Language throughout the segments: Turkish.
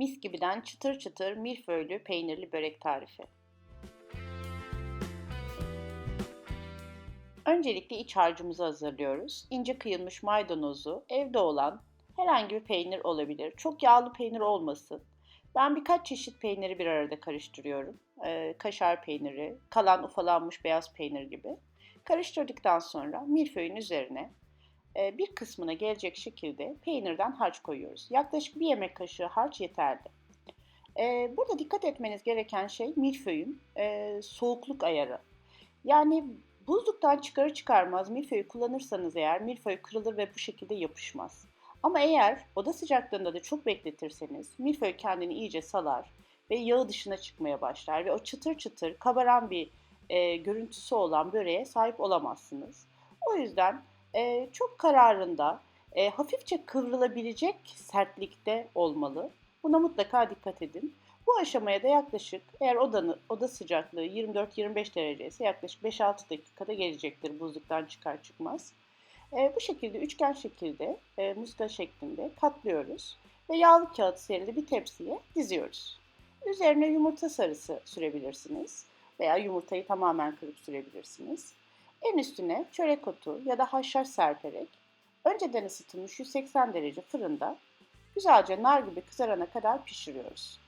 Mis gibiden çıtır çıtır milföylü peynirli börek tarifi. Öncelikle iç harcımızı hazırlıyoruz. İnce kıyılmış maydanozu, evde olan herhangi bir peynir olabilir. Çok yağlı peynir olmasın. Ben birkaç çeşit peyniri bir arada karıştırıyorum. Ee, kaşar peyniri, kalan ufalanmış beyaz peynir gibi. Karıştırdıktan sonra milföyün üzerine bir kısmına gelecek şekilde peynirden harç koyuyoruz. Yaklaşık bir yemek kaşığı harç yeterli. E, burada dikkat etmeniz gereken şey milföyün e, soğukluk ayarı. Yani buzluktan çıkarı çıkarmaz milföyü kullanırsanız eğer milföy kırılır ve bu şekilde yapışmaz. Ama eğer oda sıcaklığında da çok bekletirseniz milföy kendini iyice salar ve yağı dışına çıkmaya başlar ve o çıtır çıtır kabaran bir e, görüntüsü olan böreğe sahip olamazsınız. O yüzden e, çok kararında, e, hafifçe kıvrılabilecek sertlikte olmalı. Buna mutlaka dikkat edin. Bu aşamaya da yaklaşık eğer odanı, oda sıcaklığı 24-25 derece ise yaklaşık 5-6 dakikada gelecektir buzluktan çıkar çıkmaz. E, bu şekilde üçgen şekilde e, muska şeklinde katlıyoruz ve yağlı kağıt serili bir tepsiye diziyoruz. Üzerine yumurta sarısı sürebilirsiniz veya yumurtayı tamamen kırıp sürebilirsiniz. En üstüne çörek otu ya da haşhaş serperek önceden ısıtılmış 180 derece fırında güzelce nar gibi kızarana kadar pişiriyoruz.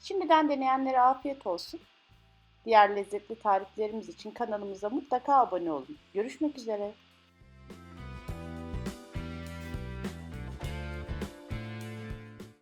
Şimdiden deneyenlere afiyet olsun. Diğer lezzetli tariflerimiz için kanalımıza mutlaka abone olun. Görüşmek üzere.